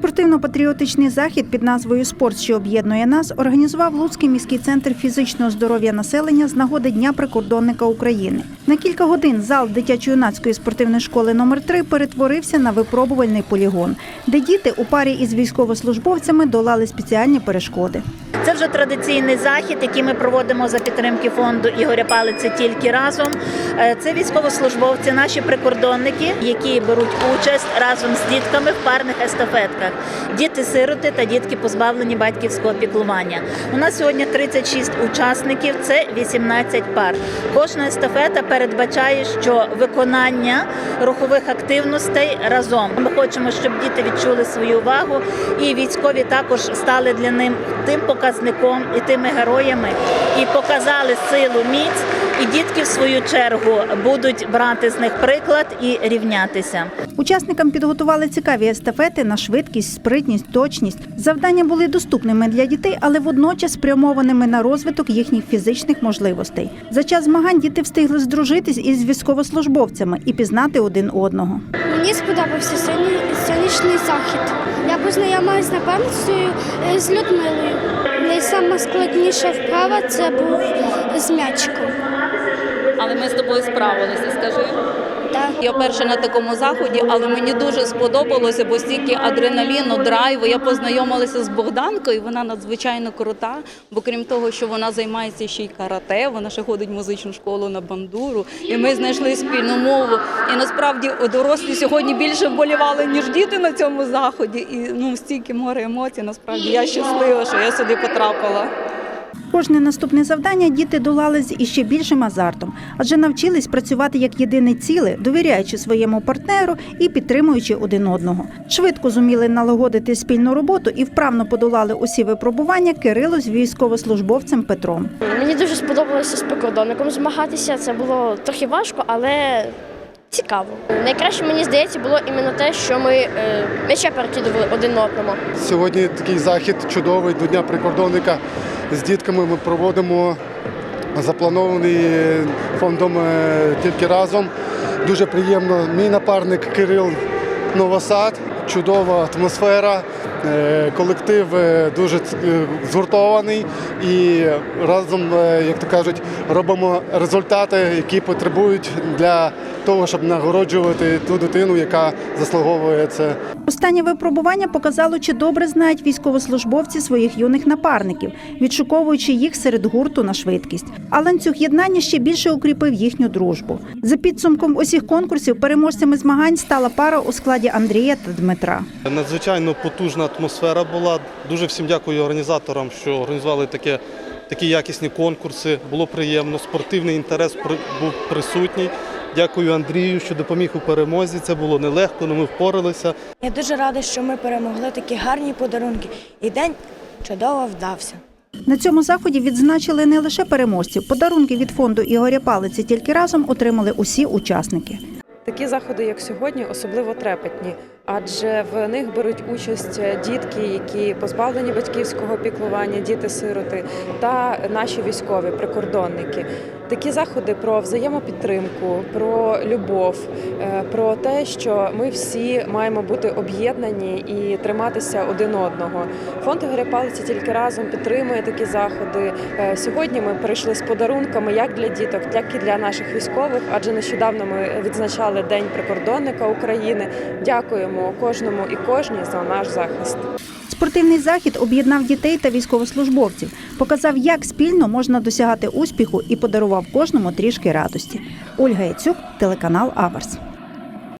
Спортивно-патріотичний захід під назвою Спорт, що об'єднує нас, організував Луцький міський центр фізичного здоров'я населення з нагоди Дня прикордонника України. На кілька годин зал дитячо-юнацької спортивної школи номер 3 перетворився на випробувальний полігон, де діти у парі із військовослужбовцями долали спеціальні перешкоди. Це вже традиційний захід, який ми проводимо за підтримки фонду Ігоря Палиці тільки разом. Е, Це військовослужбовці, наші прикордонники, які беруть участь разом з дітками в парних естафетках. Діти-сироти та дітки позбавлені батьківського піклування. У нас сьогодні 36 учасників, це 18 пар. Кожна естафета передбачає, що виконання рухових активностей разом. Ми хочемо, щоб діти відчули свою увагу, і військові також стали для ним тим показником і тими героями, і показали силу, міць. І дітки, в свою чергу, будуть брати з них приклад і рівнятися. Учасникам підготували цікаві естафети на швидкість, спритність, точність. Завдання були доступними для дітей, але водночас спрямованими на розвиток їхніх фізичних можливостей. За час змагань діти встигли здружитись із військовослужбовцями і пізнати один одного. Мені сподобався сонячний захід. Я познайомилась напевно з- з Найскладніша вправа це був з м'ячиком. Але ми з тобою справилися, скажи. Так. Я перша на такому заході, але мені дуже сподобалося, бо стільки адреналіну, драйву. Я познайомилася з Богданкою. Вона надзвичайно крута. Бо крім того, що вона займається ще й карате, вона ще ходить в музичну школу на бандуру. І ми знайшли спільну мову. І насправді дорослі сьогодні більше вболівали, ніж діти на цьому заході. І ну стільки море емоцій. Насправді я щаслива, що я сюди потрапила. Кожне наступне завдання діти долали з іще більшим азартом, адже навчились працювати як єдине ціле, довіряючи своєму партнеру і підтримуючи один одного. Швидко зуміли налагодити спільну роботу і вправно подолали усі випробування Кирило з військовослужбовцем Петром. Мені дуже сподобалося з прикордонником змагатися. Це було трохи важко, але цікаво. Найкраще мені здається було іменно те, що ми е, м'яча перекидували один одному. Сьогодні такий захід чудовий до Дня прикордонника. З дітками ми проводимо запланований фондом е, тільки разом. Дуже приємно. Мій напарник Кирил Новосад, чудова атмосфера. е, Колектив е, дуже е, згуртований і разом, як то кажуть, робимо результати, які потребують для того, щоб нагороджувати ту дитину, яка заслуговує це. Останнє випробування показало, чи добре знають військовослужбовці своїх юних напарників, відшуковуючи їх серед гурту на швидкість. А ланцюг єднання ще більше укріпив їхню дружбу. За підсумком усіх конкурсів переможцями змагань стала пара у складі Андрія та Дмитра. Надзвичайно потужна атмосфера була. Дуже всім дякую організаторам, що організували таке, такі якісні конкурси. Було приємно, спортивний інтерес був присутній. Дякую Андрію, що допоміг у перемозі. Це було нелегко, але ми впоралися. Я дуже рада, що ми перемогли такі гарні подарунки. І день чудово вдався. На цьому заході відзначили не лише переможців. Подарунки від фонду Ігоря Палиці тільки разом отримали усі учасники. Такі заходи, як сьогодні, особливо трепетні, адже в них беруть участь дітки, які позбавлені батьківського піклування, діти-сироти та наші військові прикордонники. Такі заходи про взаємопідтримку, про любов, е, про те, що ми всі маємо бути об'єднані і триматися один одного. Фонд Ігоря Палиці тільки разом підтримує такі заходи. Е, Сьогодні ми прийшли з подарунками як для діток, так і для наших військових, адже нещодавно ми відзначали День прикордонника України. Дякуємо кожному і кожній за наш захист. Спортивний захід об'єднав дітей та військовослужбовців, показав, як спільно можна досягати успіху і подарував кожному трішки радості. Ольга Яцюк, телеканал Аверс.